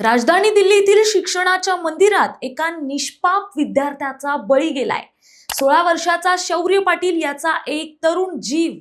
राजधानी दिल्लीतील शिक्षणाच्या मंदिरात एका निष्पाप विद्यार्थ्याचा बळी गेलाय. सोळा वर्षाचा शौर्य पाटील याचा एक तरुण जीव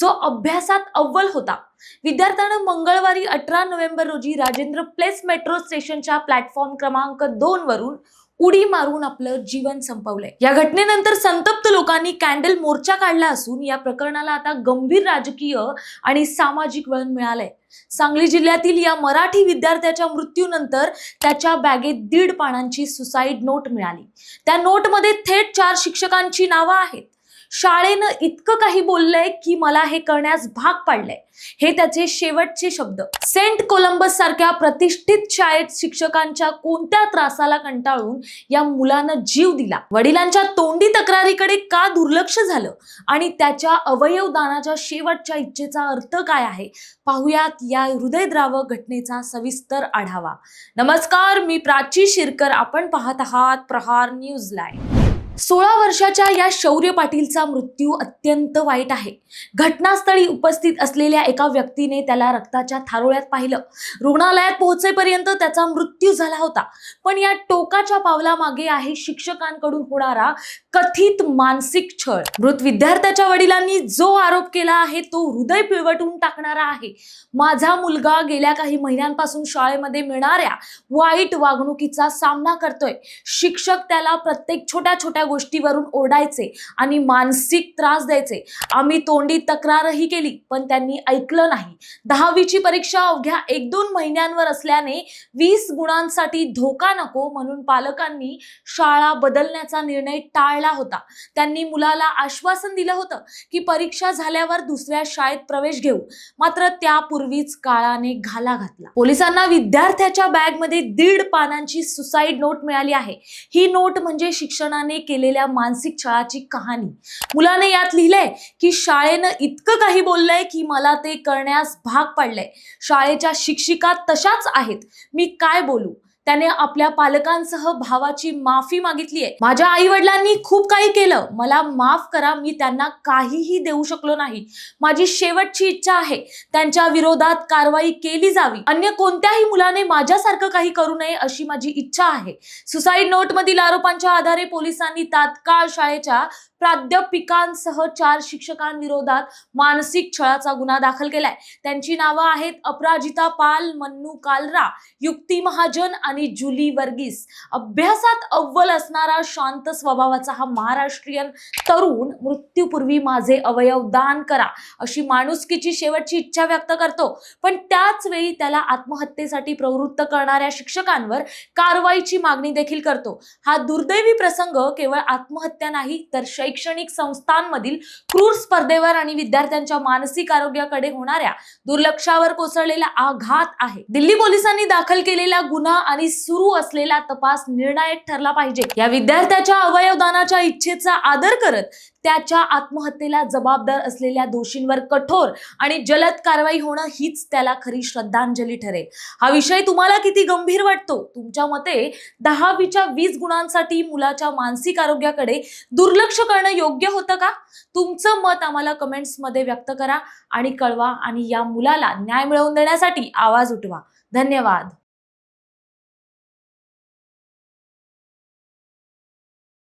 जो अभ्यासात अव्वल होता. विद्यार्थ्यांना मंगळवारी अठरा नोव्हेंबर रोजी राजेंद्र प्लेस मेट्रो स्टेशनच्या प्लॅटफॉर्म क्रमांक दोन वरून उडी मारून आपलं जीवन संपवलंय. या घटनेनंतर संतप्त लोकांनी कॅन्डल मोर्चा काढला असून या प्रकरणाला आता गंभीर राजकीय आणि सामाजिक वळण मिळालंय. सांगली जिल्ह्यातील या मराठी विद्यार्थ्याच्या मृत्यूनंतर त्याच्या बॅगेत दीड पानांची सुसाईड नोट मिळाली. त्या नोटमध्ये थेट चार शिक्षकांची नावं आहेत. शाळेनं इतकं काही बोललंय की मला हे करण्यास भाग पाडलंय. हे त्याचे शेवटचे शब्द. सेंट कोलंबस सारख्या प्रतिष्ठित शाळेत शिक्षकांच्या कोणत्या त्रासाला कंटाळून या मुलानं जीव दिला? वडिलांच्या तोंडी तक्रारीकडे का दुर्लक्ष झालं? आणि त्याच्या अवयव दानाच्या शेवटच्या इच्छेचा अर्थ काय आहे? पाहुयात या हृदयद्रावक घटनेचा सविस्तर आढावा. नमस्कार मी प्राची शिरकर. आपण पाहत आहात प्रहार न्यूज लाईव्ह. सोळा वर्षाच्या या शौर्य पाटीलचा मृत्यू अत्यंत वाईट आहे. घटनास्थळी उपस्थित असलेल्या एका व्यक्तीने त्याला रक्ताच्या थारोळ्यात पाहिलं. रुग्णालयात पोहोचेपर्यंत त्याचा मृत्यू झाला होता. पण या टोकाच्या पावलामागे आहे शिक्षकांकडून होणारा कथित मानसिक छळ. मृत विद्यार्थ्याच्या वडिलांनी जो आरोप केला आहे तो हृदय पिळवटून टाकणारा आहे. माझा मुलगा गेल्या काही महिन्यांपासून शाळेमध्ये मिळणाऱ्या वाईट वागणुकीचा सामना करतोय. शिक्षक त्याला प्रत्येक छोट्या छोट्या गोष्टीवरून ओरडायचे आणि मानसिक त्रास द्यायचे. आम्ही तोंडी तक्रारही केली पण त्यांनी ऐकलं नाही. दहावीची परीक्षा अवघ्या एक दोन महिन्यांवर असल्याने वीस गुणांसाठी धोका नको म्हणून पालकांनी शाळा बदलण्याचा निर्णय टाळला होता. त्यांनी मुलाला आश्वासन दिलं होतं की परीक्षा झाल्यावर दुसऱ्या शाळेत प्रवेश घेऊ. मात्र त्यापूर्वीच काळाने घाला घातला. पोलिसांना विद्यार्थ्याच्या बॅगमध्ये दीड पानांची सुसाईड नोट मिळाली आहे. ही नोट म्हणजे शिक्षणाने केलेल्या मानसिक छळाची कहाणी. मुलाने यात लिहिलंय की शाळेनं इतकं काही बोललंय की मला ते करण्यास भाग पाडलंय. शाळेच्या शिक्षिका तशाच आहेत. मी काय बोलू? त्याने आपल्या पालकांसह भावाची माफी मागितली आहे. माझ्या आई वडिलांनी खूप काही केलं. मला माफ करा मी त्यांना काहीही देऊ शकलो नाही. माझी शेवटची इच्छा आहे. त्यांच्या विरोधात कारवाई केली जावी. अन्य कोणत्याही मुलाने माझ्यासारखं काही करू नये अशी माझी इच्छा आहे. सुसाईड नोट मधील आरोपांच्या आधारे पोलिसांनी तात्काळ शाळेच्या प्राध्यापिकांसह चार शिक्षकांविरोधात मानसिक छळाचा गुन्हा दाखल केलाय. त्यांची नावं आहेत अपराजिता पाल मन्नू कालरा युक्ती महाजन आणि जुली वर्गीस. अभ्यासात अव्वल असणारा शांत स्वभावाचा हा महाराष्ट्रीयन तरुण मृत्यूपूर्वी माझे अवयव दान करा अशी माणुसकीची शेवटची इच्छा व्यक्त करतो. पण त्याच वेळी त्याला आत्महत्येसाठी प्रवृत्त करणाऱ्या शिक्षकांवर कारवाईची मागणी देखील करतो. हा दुर्दैवी प्रसंग केवळ आत्महत्या नाही तर शैक्षणिक संस्थांमधील क्रूर स्पर्धेवर आणि विद्यार्थ्यांच्या मानसिक आरोग्याकडे होणाऱ्या दुर्लक्षावर कोसळलेला आघात आहे. दिल्ली पोलिसांनी दाखल केलेला गुन्हा आणि सुरू असलेला तपास निर्णायक ठरला पाहिजे. या विद्यार्थ्याच्या अवयवदानाच्या इच्छेचा आदर करत त्याच्या आत्महत्येला जबाबदार असलेल्या दोषींवर कठोर आणि जलद कारवाई होणं हीच त्याला खरी श्रद्धांजली ठरेल. हा विषय तुम्हाला किती गंभीर वाटतो? तुमच्या मते दहावीच्या वीस गुणांसाठी मुलाच्या मानसिक आरोग्याकडे दुर्लक्ष करणं योग्य होतं का? तुमचं मत आम्हाला कमेंट्समध्ये व्यक्त करा आणि कळवा आणि या मुलाला न्याय मिळवून देण्यासाठी आवाज उठवा. धन्यवाद.